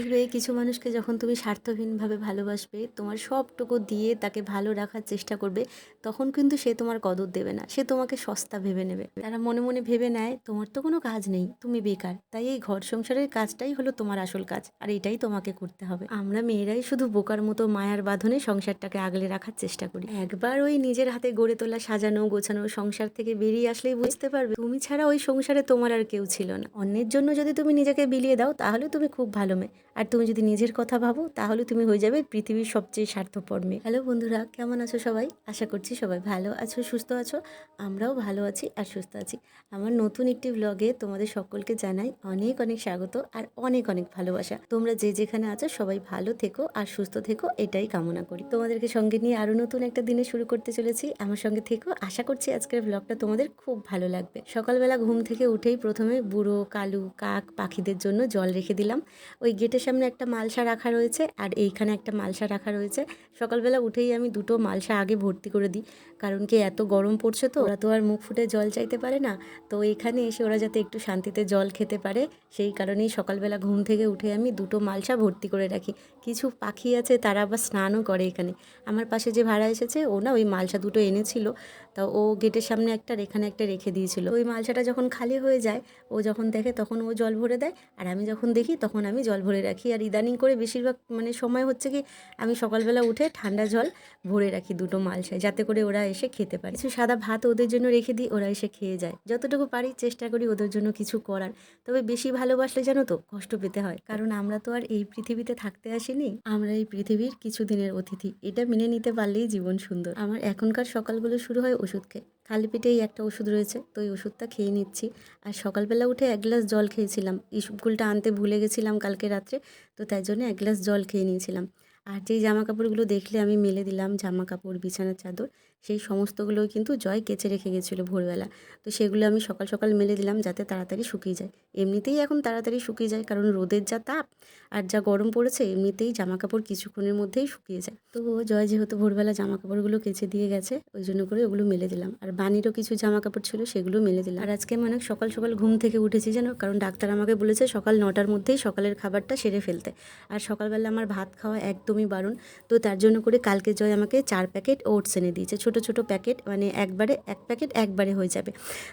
দেখবে কিছু মানুষকে যখন তুমি স্বার্থহীনভাবে ভালোবাসবে, তোমার সবটুকু দিয়ে তাকে ভালো রাখার চেষ্টা করবে, তখন কিন্তু সে তোমার কদর দেবে না। সে তোমাকে সস্তা ভেবে নেবে। তারা মনে মনে ভেবে নেয়, তোমার তো কোনো কাজ নেই, তুমি বেকার। তাই এই ঘর সংসারের কাজটাই হলো তোমার আসল কাজ, আর এটাই তোমাকে করতে হবে। আমরা মেয়েরাই শুধু বোকার মতো মায়ার বাঁধনে সংসারটাকে আগলে রাখার চেষ্টা করি। একবার ওই নিজের হাতে গড়ে তোলা সাজানো, গোছানো সংসার থেকে বেরিয়ে আসলেই বুঝতে পারবে, তুমি ছাড়া ওই সংসারে তোমার আর কেউ ছিল না। অন্যের জন্য যদি তুমি নিজেকে বিলিয়ে দাও, তাহলে তুমি খুব ভালো মেয়ে। আর তুমি যদি নিজের কথা ভাবো, তাহলে তুমি হয়ে যাবে পৃথিবীর সবচেয়ে স্বার্থপর মেয়ে। হ্যালো বন্ধুরা, কেমন আছো সবাই? আশা করছি সবাই ভালো আছো, সুস্থ আছো। আমরাও ভালো আছি আর সুস্থ আছি। আমার নতুন একটি ব্লগে তোমাদের সকলকে জানাই অনেক অনেক স্বাগত আর অনেক অনেক ভালোবাসা। তোমরা যে যেখানে আছো, সবাই ভালো থেকো আর সুস্থ থেকো, এটাই কামনা করি। তোমাদেরকে সঙ্গে নিয়ে আরও নতুন একটা দিনে শুরু করতে চলেছি। আমার সঙ্গে থেকো। আশা করছি আজকের ব্লগটা তোমাদের খুব ভালো লাগবে। সকালবেলা ঘুম থেকে উঠেই প্রথমে বুড়ো, কালু, কাক, পাখিদের জন্য জল রেখে দিলাম। ওই গেটের সামনে একটা মালসা রাখা রয়েছে আর এইখানে একটা মালসা রাখা রয়েছে। সকালবেলা উঠেই আমি দুটো মালসা আগে ভর্তি করে দিই। কারণ কি এত গরম পড়ছে তো, ওরা তো আর মুখ ফুটে জল চাইতে পারে না। তো এখানে এসে ওরা যাতে একটু শান্তিতে জল খেতে পারে, সেই কারণেই সকালবেলা ঘুম থেকে উঠে আমি দুটো মালসা ভর্তি করে রাখি। কিছু পাখি আছে, তারা আবার স্নানও করে এখানে। আমার পাশে যে ভাড়া এসেছে, ও না ওই মালসা দুটো এনেছিল। তা ও গেটের সামনে একটা, এখানে একটা রেখে দিয়েছিল। ওই মালসাটা যখন খালি হয়ে যায়, ও যখন দেখে তখন ও জল ভরে দেয়। আর আমি যখন দেখি, তখন আমি জল ভরে রাখি আর ইদানিং করে বেশিরভাগ মানে সময় হচ্ছে কি আমি সকালবেলা উঠে ঠান্ডা জল ভরে রাখি দুটো মালসায় যাতে করে ওরা এসে খেতে পারে। কিছু সাদা ভাত ওদের জন্য রেখে দিই, ওরা এসে খেয়ে যায়। যতটুকু পারি চেষ্টা করি ওদের জন্য কিছু করার। তবে বেশি ভালোবাসলে জানো তো কষ্ট পেতে হয়। কারণ আমরা তো আর এই পৃথিবীতে থাকতে আসিনি, আমরা এই পৃথিবীর কিছু দিনের অতিথি। এটা মেনে নিতে পারলেই জীবন সুন্দর। আমার এখনকার সকালগুলো শুরু হয় ওষুধ খেয়ে। খালি পেটেই একটা ওষুধ রয়েছে, তো ওই ওষুধটা খেয়ে নিচ্ছি। আর সকালবেলা উঠে এক গ্লাস জল খেয়েছিলাম। ইস্কুলটা আনতে ভুলে গেছিলাম কালকে রাত্রে, তো তাই জন্য এক গ্লাস জল খেয়ে নিয়েছিলাম। আর যেই জামা কাপড়গুলো দেখলে আমি মেলে দিলাম জামা কাপড় বিছানার চাদর সেই সমস্তগুলোই কিন্তু জয় কেচে রেখে গেছিল ভোরবেলা। তো সেগুলো আমি সকাল সকাল মেলে দিলাম যাতে তাড়াতাড়ি শুকিয়ে যায়। এমনিতেই এখন তাড়াতাড়ি শুকিয়ে যায় কারণ রোদের যা তাপ আর যা গরম পড়েছে এমনিতেই জামা কাপড় কিছুক্ষণের মধ্যেই শুকিয়ে যায়। তো জয় যেহেতু ভোরবেলা জামা কাপড়গুলো কেচে দিয়ে গেছে, ওই জন্য করে ওগুলো মেলে দিলাম। আর বানিরও কিছু জামা কাপড় ছিল সেগুলো মেলে দিলাম। আর আজকে আমি অনেক সকাল সকাল ঘুম থেকে উঠেছি জানো, কারণ ডাক্তার আমাকে বলেছে সকাল নটার মধ্যেই সকালের খাবারটা সেরে ফেলতে। আর সকালবেলা আমার ভাত খাওয়া একদমই বারণ, তো তার জন্য করে কালকে জয় আমাকে চার প্যাকেট ওটস এনে দিয়েছে। ছোট ছোট প্যাকেট মানে একবারে, এক প্যাকেট একবারে হয়ে যাবে।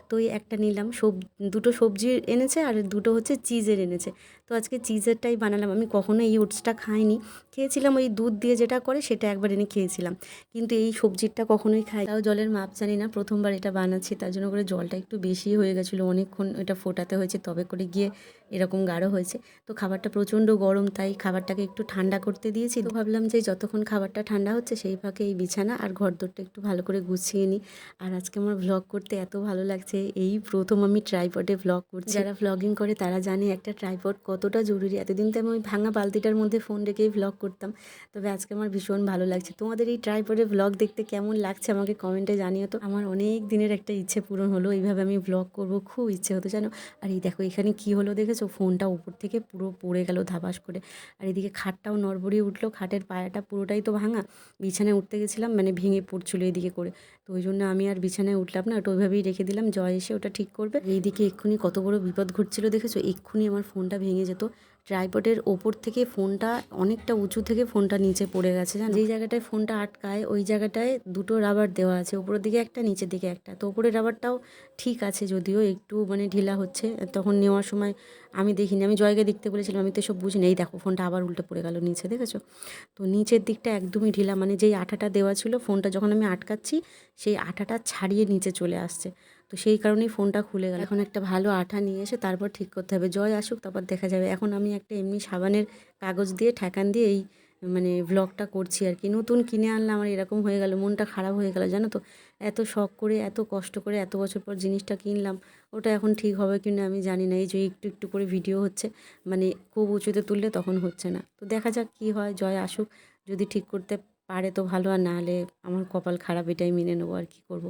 তো এই একটা নিলাম, সব, দুটো সবজি এনেছে আর দুটো হচ্ছে চিজের এনেছে। তো আজকে চিজেরটাই বানালাম। আমি কখনো এই ওটসটা খাইনি। খেয়েছিলাম ওই দুধ দিয়ে যেটা করে সেটা একবার এনে খেয়েছিলাম। কিন্তু এই সবজিটা কখনোই খাই তাও জলের মাপ জানি না। প্রথমবার এটা বানাচ্ছি, তার জন্য করে জলটা একটু বেশি হয়ে গেছিল। অনেকক্ষণ এটা ফোটাতে হয়েছে, তবে করে গিয়ে এরকম গাঢ় হয়েছে। তো খাবারটা প্রচণ্ড গরম, তাই খাবারটাকে একটু ঠান্ডা করতে দিয়েছি। তো ভাবলাম যে যতক্ষণ খাবারটা ঠান্ডা হচ্ছে সেই ফাঁকে এই বিছানা আর ঘরদোরটা একটু ভালো করে গুছিয়ে নিই। আর আজকে আমার ভ্লগ করতে এত ভালো লাগছে, এই প্রথম আমি ট্রাইপডে ভ্লগ করছি। যারা ভ্লগিং করে তারা জানে একটা ট্রাইপড কতটা জরুরি? এতদিন তো আমি ওই ভাঙা বালতিটার মধ্যে ফোন রেখেই ভ্লগ করতাম। তবে আজকে আমার ভীষণ ভালো লাগছে। তোমাদের এই ট্রাইপডে ভ্লগ দেখতে কেমন লাগছে আমাকে কমেন্টে জানিও তো। আমার অনেক দিনের একটা ইচ্ছে পূরণ হলো, এইভাবে আমি ভ্লগ করব, খুব ইচ্ছে হতো জানো। আর এই দেখো, এখানে কি হলো দেখেছ? ফোনটা উপর থেকে পুরো পড়ে গেল ধাবাস করে। আর এদিকে খাটটাও নড়বড়িয়ে উঠল, খাটের পায়াটা পুরোটাই তো ভাঙা। বিছানায় উঠতে গেছিলাম মানে ভেঙে পড়ছিল এদিকে করে। তো ওই জন্য আমি আর বিছানায় উঠলাম না, ওটা ওইভাবেই রেখে দিলাম জয় এসে ওটা ঠিক করবে। এইদিকে এক্ষুনি কত বড় বিপদ ঘটছিল দেখেছ? এক্ষুনি আমার ফোনটা ভেঙে যেত। ট্রাইপডের ওপর থেকে ফোনটা অনেকটা উঁচু থেকে ফোনটা নিচে পড়ে গেছে, জানো? যেই জায়গাটায় ফোনটা আটকায়, ওই জায়গাটায় দুটো রাবার দেওয়া আছে উপরের দিকে একটা, নিচের দিকে একটা। তো উপরের রাবারটাও ঠিক আছে যদিও একটু মানে ঢিলা হচ্ছে। তখন নেওয়ার সময় আমি দেখিনি, আমি জয়কে দেখতে বলেছিলাম, আমি তো সব বুঝি এই দেখো, ফোনটা আবার উল্টে পড়ে গেল নিচে, দেখেছ? তো নিচের দিকটা একদমই ঢিলা মানে যেই আঠাটা দেওয়া ছিল, ফোনটা যখন আমি আটকাচ্ছি, সেই আঠাটা ছাড়িয়ে নিচে চলে আসছে। তো সেই কারণেই ফোনটা খুলে গেল। এখন একটা ভালো আঠা নিয়ে এসে তারপর ঠিক করতে হবে। জয় আসুক, তারপর দেখা যাবে। এখন আমি একটা এমনি সাবানের কাগজ দিয়ে ঠেকান দিয়ে এই মানে ব্লগটা করছি আর কি। নতুন কিনে আনলাম আমার এরকম হয়ে গেল, মনটা খারাপ হয়ে গেল, জানো তো? এত শখ করে, এত কষ্ট করে, এত বছর পর জিনিসটা কিনলাম, ওটা এখন ঠিক হবে কি না আমি জানি না। এই যে একটু একটু করে ভিডিও হচ্ছে মানে খুব উঁচুতে তুললে তখন হচ্ছে না। তো দেখা যাক কী হয়, জয় আসুক, যদি ঠিক করতে পারে তো ভালো, আর না হলে আমার কপাল খারাপ, এটাই মেনে নেব আর কি করব।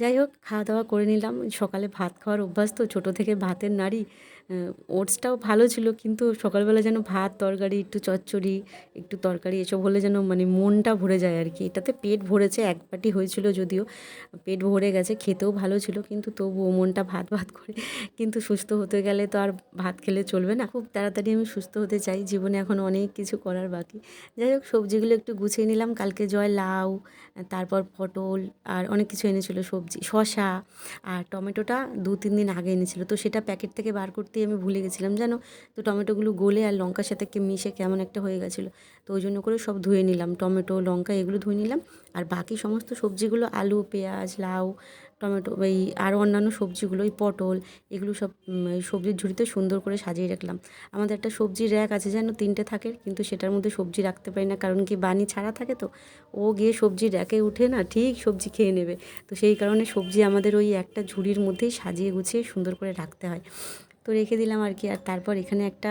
যাই হোক খাওয়া দাওয়া করে নিলাম। সকালে ভাত খাওয়ার অভ্যাস তো, ছোটো থেকে ভাতের নাড়ি। ওটসটাও ভালো ছিল, কিন্তু সকালবেলা যেন ভাত, তরকারি, একটু চচ্চড়ি, একটু তরকারি, এসব হলে যেন মানে মনটা ভরে যায় আর কি। এটাতে পেট ভরেছে, এক বাটি হয়েছিল যদিও। পেট ভরে গেছে, খেতেও ভালো ছিল, কিন্তু তবুও মনটা ভাত ভাত করে। কিন্তু সুস্থ হতে গেলে তো আর ভাত খেলে চলবে না। খুব তাড়াতাড়ি আমি সুস্থ হতে চাই, জীবনে এখন অনেক কিছু করার বাকি। যাই হোক, সবজিগুলো একটু গুছিয়ে নিলাম। কালকে জয় লাউ, তারপর পটল আর অনেক কিছু এনেছিল, সবজি শশা আর টমেটোটা দু, তিন দিন আগে এনেছিল। তো সেটা প্যাকেট থেকে বার করতেই আমি ভুলে গেছিলাম, জানো? তো টমেটোগুলো গলে আর লঙ্কার সাথে কে মিশে কেমন একটা হয়ে গেছিল। তো ওই জন্য করে সব ধুয়ে নিলাম। টমেটো, লঙ্কা এগুলো ধুয়ে নিলাম। আর বাকি সমস্ত সবজিগুলো আলু, পেঁয়াজ, লাউ টমেটো এই আরও অন্যান্য সবজিগুলো ওই পটল, এগুলো সব সবজির ঝুড়িতে সুন্দর করে সাজিয়ে রাখলাম। আমাদের একটা সবজির র্যাক আছে যেন তিনটে থাকে, কিন্তু সেটার মধ্যে সবজি রাখতে পারি না, কারণ কি বানি ছাড়া থাকে তো। ও গিয়ে সবজির র্যাকে উঠে না ঠিক সবজি খেয়ে নেবে। তো সেই কারণে সবজি আমাদের ওই একটা ঝুড়ির মধ্যেই সাজিয়ে গুছিয়ে সুন্দর করে রাখতে হয়। তো রেখে দিলাম আর কি। আর তারপর এখানে একটা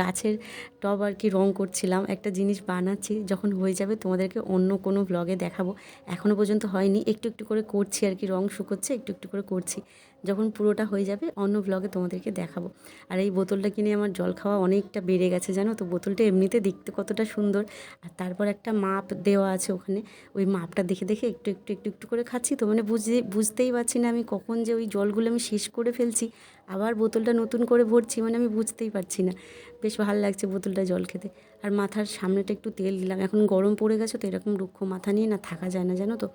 গাছের টব আর কি রং করছিলাম। একটা জিনিস বানাচ্ছি, যখন হয়ে যাবে তোমাদেরকে অন্য কোনো ব্লগে দেখাবো। এখনও পর্যন্ত হয়নি। একটু একটু করে করছি আর কি, রং শুকোচ্ছে, একটু একটু করে করছি। যখন পুরোটা হয়ে যাবে, অন্য ব্লগে তোমাদেরকে দেখাবো। আর এই বোতলটা কিনে আমার জল খাওয়া অনেকটা বেড়ে গেছে, জানো তো? বোতলটা এমনিতে দেখতে কতটা সুন্দর। আর তারপর একটা মাপ দেওয়া আছে ওখানে। ওই মাপটা দেখে দেখে একটু একটু একটু একটু করে খাচ্ছি তো। মানে বুঝতে বুঝতেই পারছি না আমি কখন যে ওই জলগুলো আমি শেষ করে ফেলছি। আবার বোতলটা নতুন করে ভরছি মানে আমি বুঝতেই পারছি না। বেশ ভালো লাগছে বোতলটা জল খেতে। আর মাথার সামনেটা একটু তেল দিলাম। এখন গরম পড়ে গেছে তো এরকম রুক্ষ মাথা নিয়ে না থাকা যায় না জানো তো?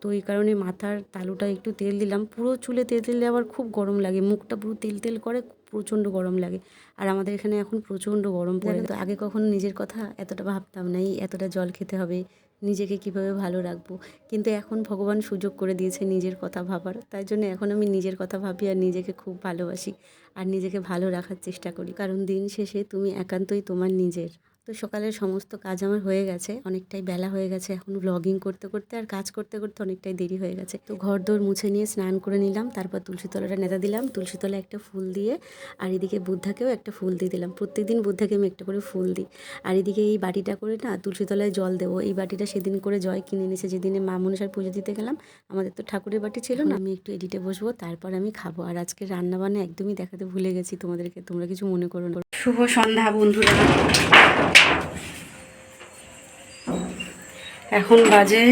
তো এই কারণে মাথার তালুটা একটু তেল দিলাম। পুরো চুলে তেল দিলে আবার খুব গরম লাগে। মুখটা পুরো তেল তেল করে প্রচণ্ড গরম লাগে। আর আমাদের এখানে এখন প্রচণ্ড গরম পড়ে তো আগে কখনো নিজের কথা এতটা ভাবতাম না এই এতটা জল খেতে হবে। নিজেকে কীভাবে ভালো রাখব। কিন্তু এখন ভগবান সুযোগ করে দিয়েছে নিজের কথা ভাবার। তাই জন্য এখন আমি নিজের কথা ভাবি আর নিজেকে খুব ভালোবাসি। আর নিজেকে ভালো রাখার চেষ্টা করি। কারণ দিন শেষে তুমি একান্তই তোমার নিজের। তো সকালের সমস্ত কাজ আমার হয়ে গেছে। অনেকটাই বেলা হয়ে গেছে। এখন ব্লগিং করতে করতে আর কাজ করতে করতে অনেকটাই দেরি হয়ে গেছে। তো ঘর দোর মুছে নিয়ে স্নান করে নিলাম, তারপর তুলসী তলাটা নেতা দিলাম। তুলসী তলায় একটা ফুল দিয়ে আর এদিকে বুদ্ধাকেও একটা ফুল দিয়ে দিলাম। প্রত্যেকদিন বুদ্ধাকে আমি একটা করে ফুল দিই। আর এদিকে এই বাটিটা করে না তুলসী তলায় জল দেবো। এই বাটিটা সেদিন করে জয় কিনে এনেছে। যেদিনে মা মনসার পুজো দিতে গেলাম, আমাদের তো ঠাকুরের বাটি ছিল না। আমি একটু এডিটে বসবো, তারপর আমি খাব। আর আজকে রান্না বান্না একদমই দেখাতে ভুলে গেছি তোমাদেরকে। তোমরা কিছু মনে করো না। শুভ সন্ধ্যা বন্ধুরা। এখন বাজে,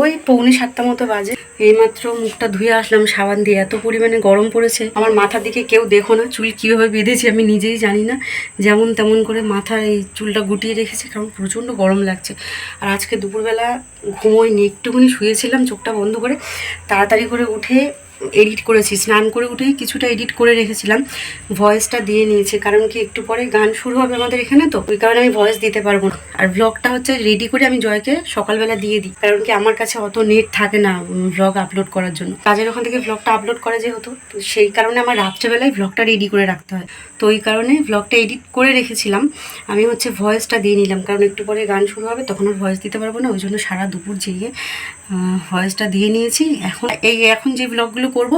ওই পৌনে সাতটা মতো বাজে। এইমাত্র মুখটা ধুয়ে আসলাম, সাবান দিয়ে এত পরিমাণে গরম পড়েছে। আমার মাথার দিকে কেউ দেখো না, চুল কীভাবে বেঁধেছি আমি নিজেই জানি না। যেমন তেমন করে মাথার এই চুলটা গুটিয়ে রেখেছি, কারণ প্রচণ্ড গরম লাগছে। আর আজকে দুপুরবেলা ঘুমোইনি, একটুখানি শুয়েছিলাম, চোখটা বন্ধ করে। তাড়াতাড়ি করে উঠে এডিট করেছি, স্নান করে উঠেই কিছুটা এডিট করে রেখেছিলাম। ভয়েসটা দিয়ে নিয়েছি, কারণ কি একটু পরে গান শুরু হবে আমাদের এখানে তো, ওই কারণে আমি ভয়েস দিতে পারব না। আর ব্লগটা হচ্ছে রেডি করে আমি জয়কে সকালবেলা দিয়ে দিই, কারণ কি আমার কাছে অত নেট থাকে না ব্লগ আপলোড করার জন্য। কাজের ওখান থেকে ব্লগটা আপলোড করে যেহেতু সেই কারণে আমার রাত্রেবেলায় ব্লগটা রেডি করে রাখতে হয়। তো ওই কারণে ব্লগটা এডিট করে রেখেছিলাম, আমি হচ্ছে ভয়েসটা দিয়ে নিলাম, কারণ একটু পরে গান শুরু হবে, তখন আর ভয়েস দিতে পারব না, ওই জন্য সারা দুপুর জেগে ভয়েসটা দিয়ে নিয়েছি। এখন, এই এখন যে ব্লগগুলো করব,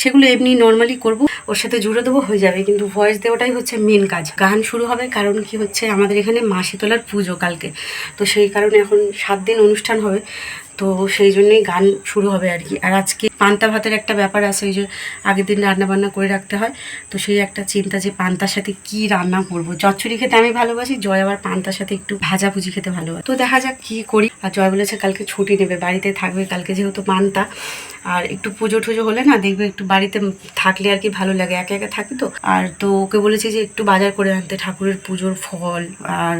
সেগুলো এমনি নর্মালি করব, ওর সাথে জুড়ে দেবো, হয়ে যাবে। কিন্তু ভয়েস দেওয়াটাই হচ্ছে মেন কাজ। গান শুরু হবে কারণ কি হচ্ছে, আমাদের এখানে মা শীতলার পুজো কালকে। তো সেই কারণে এখন সাত দিন অনুষ্ঠান হবে, তো সেই জন্যই গান শুরু হবে আর কি। আর আজকে পান্তা ভাতের একটা ব্যাপার আছে, ওই যে আগের দিন রান্না বান্না করে রাখতে হয়, তো সেই একটা চিন্তা যে পান্তার সাথে কি রান্না করব। চচ্চড়ি খেতে আমি ভালোবাসি, জয় আবার পান্তার সাথে একটু ভাজা ভুজি খেতে ভালোবাসি। তো দেখা যাক কি করি। আর জয় বলেছে কালকে ছুটি নেবে, বাড়িতে থাকবে কালকে যেহেতু পান্তা। আর একটু পুজো টুজো হলে না দেখবে একটু বাড়িতে থাকলে আর কি ভালো লাগে, একা একা থাকি তো। আর তো ওকে বলেছি যে একটু বাজার করে আনতে, ঠাকুরের পুজোর ফল আর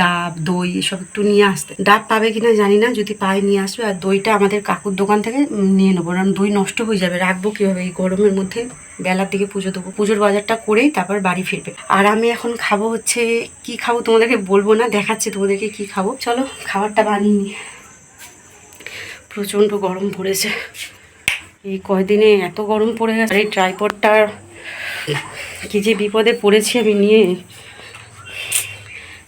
ডাব, দই এসব একটু নিয়ে আসতে। ডাব পাবে কিনা জানি না, যদি পায় নিয়ে আসবে। আর দইটা আমাদের কাকুর দোকান থেকে নিয়ে নেব। কারণ দই নষ্ট হয়ে যাবে, রাখব কীভাবে? এই গরমের মধ্যে বেলার দিকে পুজো দেবো। পুজোর বাজারটা করেই তারপর বাড়ি ফিরবে। আর আমি এখন খাব হচ্ছে, কি খাব তোমাদেরকে বলব না, দেখাচ্ছি তোমাদেরকে কি খাব। চলো, খাবারটা বানিয়ে নিই। প্রচণ্ড গরম পড়েছে। এই কয়দিনে এত গরম পড়ে গেছে। এই ট্রাইপডটার কি যে বিপদে পড়েছি আমি নিয়ে।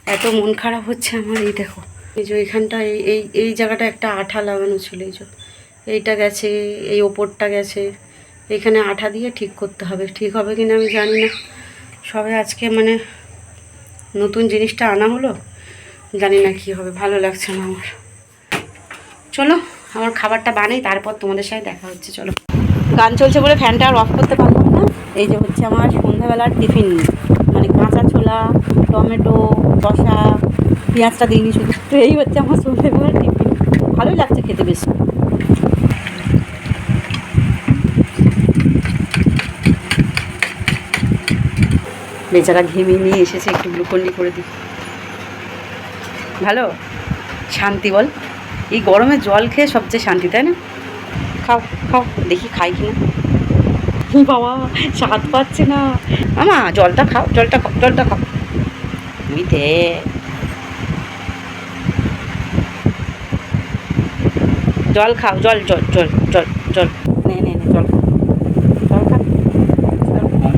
এত মন খারাপ হচ্ছে আমার, এই দেখো। এই যে এখানটা এই এই এই জায়গাটা একটা আঠা লাগানো ছিল, এই যে। এইটা গেছে, এই ওপরটা গেছে। এখানে আঠা দিয়ে ঠিক করতে হবে। ঠিক হবে কিনা আমি জানি না। সবে আজকে মানে নতুন জিনিসটা আনা হলো। জানি না কি হবে, ভালো লাগছে না আমার। চলো। আমার খাবারটা বানাই, তারপর তোমাদের সাথে দেখা হচ্ছে, চলো। গান চলছে বলে ফ্যানটা আর অফ করতে পারলাম না। এই যে হচ্ছে আমার সন্ধ্যাবেলার টিফিন। মানে কাঁচা ছোলা, টমেটো শসা পেঁয়াজটা দিইনি শুধু। তো এই হচ্ছে আমার সন্ধ্যাবেলার টিফিন। ভালোই লাগছে খেতে বেশ। বেচারা ঘেমে নিয়ে এসেছে, একটু গ্লুকন্ডি করে দিই। ভালো? শান্তি বল। এই গরমে জল খেয়ে সবচেয়ে শান্তি, তাই না? খাও খাও, দেখি খাই কিনা। বাবা, স্বাদ পাচ্ছে না। মামা, জলটা খাও জলটা খাও জলটা খাও। তুমি জল খাও, জল জল জল জল জল নে নে নে জল খা জল খা জল খা।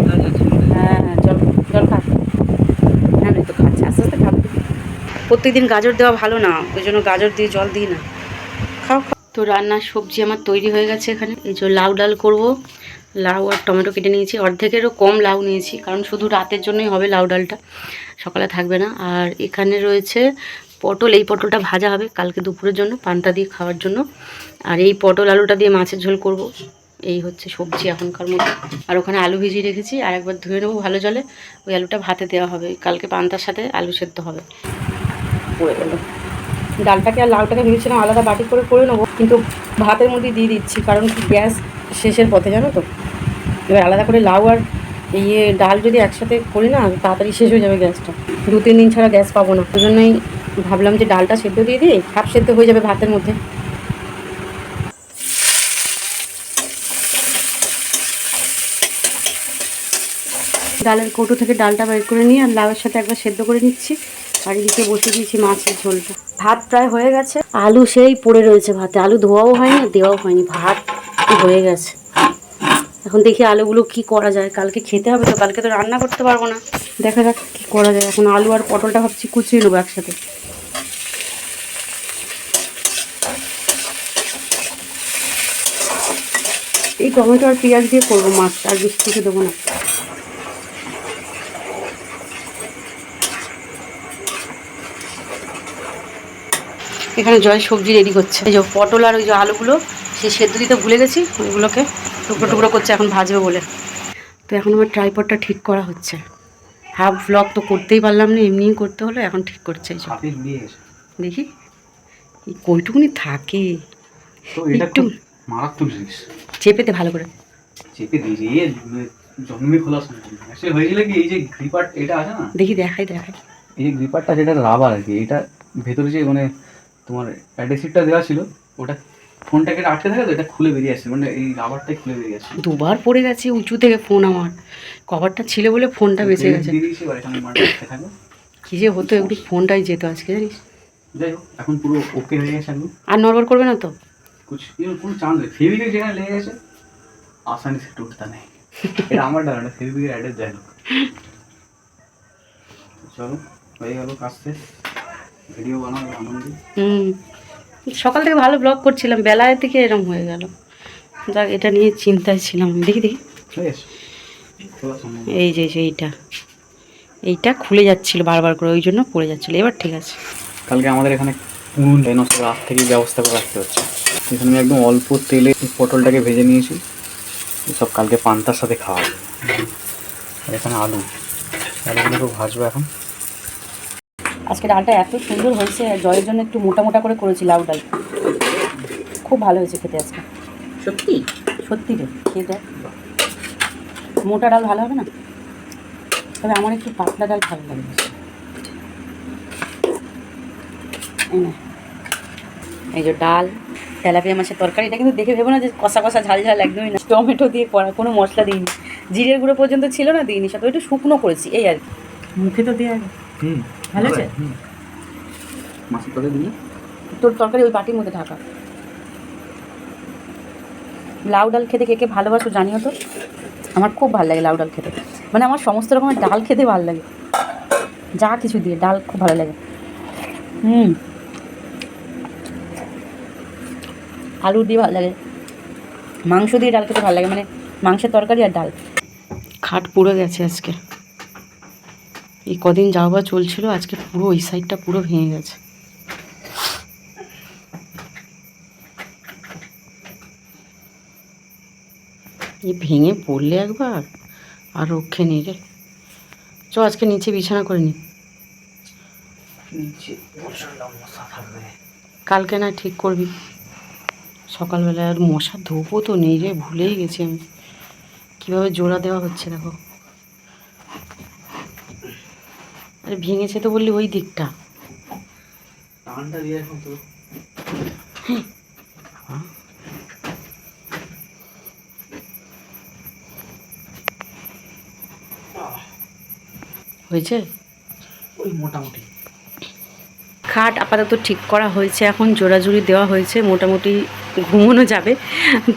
হ্যাঁ হ্যাঁ জল জল খা হ্যাঁ তো খাচ্ছে আস্তে আস্তে খাবে প্রত্যেকদিন গাজর দেওয়া ভালো না, ওই জন্য গাজর দিয়ে জল দিই না। খাও তো রান্নার সবজি আমার তৈরি হয়ে গেছে এখানে। এই যে লাউ ডাল করব, লাউ আর টমেটো কেটে নিয়েছি। অর্ধেকেরও কম লাউ নিয়েছি, কারণ শুধু রাতের জন্যই হবে লাউ ডালটা, সকালে থাকবে না। আর এখানে রয়েছে পটল, এই পটলটা ভাজা হবে কালকে দুপুরের জন্য, পান্তা দিয়ে খাওয়ার জন্য। আর এই পটল আলুটা দিয়ে মাছের ঝোল করব। এই হচ্ছে সবজি এখনকার মতো। আর ওখানে আলু ভিজিয়ে রেখেছি, আর একবার ধুয়ে নেব ভালো জলে। ওই আলুটা ভাতে দেওয়া হবে, কালকে পান্তার সাথে আলু সেদ্ধ হবে। পড়ে গেল ডালটাকে আর লাউটাকে ভেবেছিলাম আলাদা বাটি করে করে নেব, কিন্তু ভাতের মধ্যে দিয়ে দিচ্ছি, কারণ গ্যাস শেষের পথে, জানো তো? এবার আলাদা করে লাউ আর ইয়ে ডাল যদি একসাথে করি না, তাড়াতাড়ি শেষ হয়ে যাবে গ্যাসটা। দু, তিন দিন ছাড়া গ্যাস পাবো না। ওই জন্যই ভাবলাম যে ডালটা সেদ্ধ দিয়ে দিই হাফ সেদ্ধ হয়ে যাবে ভাতের মধ্যে। ডালের কৌটো থেকে ডালটা বের করে নিয়ে আর লাউয়ের সাথে একবার সেদ্ধ করে নিচ্ছি। আর এদিকে বসে দিয়েছি মাছের ঝোলটা। ভাত প্রায় হয়ে গেছে। আলু সেই পড়ে রয়েছে ভাতে। আলু ধোয়াও হয়নি দেওয়াও হয়নি ভাত হয়ে গেছে। এখন দেখি আলুগুলো কি করা যায়। কালকে খেতে হবে তো কালকে তো রান্না করতে পারব না। দেখা যাক কি করা যায়। এখন আলু আর পটলটা ভাবছি কুচিয়ে নেব একসাথে। এই টমেটো আর পেঁয়াজ দিয়ে করব মাছটা আর বেশি কিছু দেবো না। এখানে জয় সবজি রেডি করছে। এই যে পটল আর ওই যে আলুগুলো সে সেদ্ধ দিতে ভুলে গেছি ওইগুলোকে টুকরো টুকরো করছে এখন ভাজবে বলে। তো এখন আমার ট্রাইপডটা ঠিক করা হচ্ছে। হাফ ব্লগ তো করতেই পারলাম না এমনিই করতে হলো এখন ঠিক করছে এই দেখি কইটুকুনি থাকে। একটু- মারাত্মক জিনিস। চেপেতে ভালো করে। চেপে দিয়েছে এ মানে জন্মে খোলা সম্ভব হয়েছিল কি এই যে গ্রিপার এটা আছে না? দেখি দেখাই দেখাই। এই গ্রিপারটা যেটা রাবার আর কি এটা ভেতরে যে মানে তোমার অ্যাডেসিভটা দেওয়া ছিল ওটা ফোনটাকে আটকে থাকে তো এটা খুলে বেরিয়ে আসছে মানে এই রাবারটাই খুলে বেরিয়ে আসছে। দুবার পড়ে গেছে উঁচু থেকে ফোন আমার। কভারটা ছিল বলে ফোনটা বেঁচে গেছে। কি যে হতো একটু ফোনটাই যেত আজকে জানিস? যাই হোক এখন পুরো ওকে হয়ে গেছে আর নড়বড় করবে না তো? কিছু কোনো চান্স নেই। ফেভিকে যেটা লেগে গেছে আসানি সে টুটতা নেই। এটা আমার ধারণা ফেভিকের অ্যাড্রেস যাই না চলো হয়ে গেল কাজ শেষ। ভিডিও বানাবো আনন্দ? হুম। সকাল থেকে ভালো ব্লগ করছিলাম বেলায় থেকে এরম হয়ে গেল। যাক এটা নিয়ে চিন্তায় ছিলাম। দেখি দেখি। এই যে এই যে এইটা। এইটা খুলে যাচ্ছিল বারবার করে ওই জন্য পড়ে যাচ্ছিল। এবার ঠিক আছে। কালকে আমাদের এখানে নষ্ট রাত থেকে ব্যবস্থা করে রাখতে হচ্ছে। এখানে আমি একদম অল্প তেলে পটলটাকে ভেজে নিয়েছি। সব কালকে পান্তার সাথে খাওয়া হবে। আর এখানে আলু। আলুগুলোকে ভাজবো এখন। আজকে ডালটা এত সুন্দর হয়েছে আর জয়ের জন্য একটু মোটা মোটা করে করেছি লাউ ডাল। খুব ভালো হয়েছে খেতে আজকে। সত্যি? সত্যি রে খেয়ে দেখ। মোটা ডাল ভালো হবে না? তবে আমার একটু পাতলা ডাল ভালো লাগে। এই এই যে ডাল তেলাপিয়া মাছের তরকারি এটা কিন্তু দেখে ভেবো না যে কষা কষা ঝাল ঝাল একদমই না। টমেটো দিয়ে করা কোনো মশলা দিইনি। জিরের গুঁড়ো পর্যন্ত ছিল না দিইনি। সাথে একটু শুকনো করেছি এই আর কি। মুখে তো দেওয়া হুম। ভালো আছে? মাছের তরকারি দিয়ে তোর তরকারি ওই বাটির মধ্যে ঢাকা লাউ ডাল খেতে কে কে ভালোবাসো জানিও তো। আমার খুব ভালো লাগে লাউ ডাল খেতে। মানে আমার সমস্ত রকমের ডাল খেতে ভালো লাগে। যা কিছু দিয়ে ডাল খুব ভালো লাগে। হুম। আলু দিয়ে ভালো লাগে। মাংস দিয়ে ডাল খেতে ভালো লাগে। মানে মাংসের তরকারি আর ডাল। খাট পুরো গেছে আজকে। এই কদিন যাওয়া চলছিল আজকে পুরো ওই সাইডটা পুরো ভেঙে গেছে। এই ভেঙে পড়লে একবার আর রক্ষে নেই রে। চ আজকে নিচে বিছানা করে নি। মশা কালকে না ঠিক করবি। সকালবেলায় আর মশার ধূপও তো নেই রে ভুলেই গেছি আমি। কীভাবে জোড়া দেওয়া হচ্ছে দেখো। আরে ভেঙেছে তো বললি ওই দিকটা। টানটা দিয়ে এখন তো। হয়েছে? ওই মোটামুটি। খাট আপাতত ঠিক করা হয়েছে এখন জোড়াজুড়ি দেওয়া হয়েছে মোটামুটি ঘুমোনো যাবে।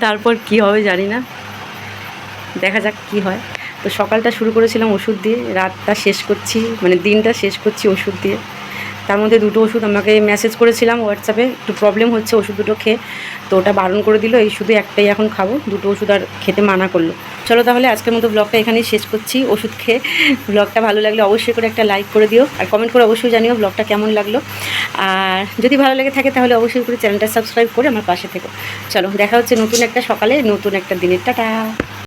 তারপর কি হবে জানি না। দেখা যাক কি হয়। তো সকালটা শুরু করেছিলাম ওষুধ দিয়ে, রাতটা শেষ করছি মানে দিনটা শেষ করছি ওষুধ দিয়ে। তার মধ্যে দুটো ওষুধ আমাকে মেসেজ করেছিলাম হোয়াটসঅ্যাপে একটু প্রবলেম হচ্ছে ওষুধ দুটো খেয়ে, তো ওটা বারণ করে দিল, এই শুধু একটাই এখন খাব, দুটো ওষুধ আর খেতে মানা করল। চলো তাহলে আজকের মতো ব্লগটা এখানেই শেষ করছি, ওষুধ খেয়ে। ব্লগটা ভালো লাগলে অবশ্যই করে একটা লাইক করে দিও, আর কমেন্ট করে অবশ্যই জানিও ব্লগটা কেমন লাগল। আর যদি ভালো লেগে থাকে তাহলে অবশ্যই করে চ্যানেলটা সাবস্ক্রাইব করে আমার পাশে থেকো। চলো, দেখা হচ্ছে নতুন একটা সকালে, নতুন একটা দিনের, টাটা!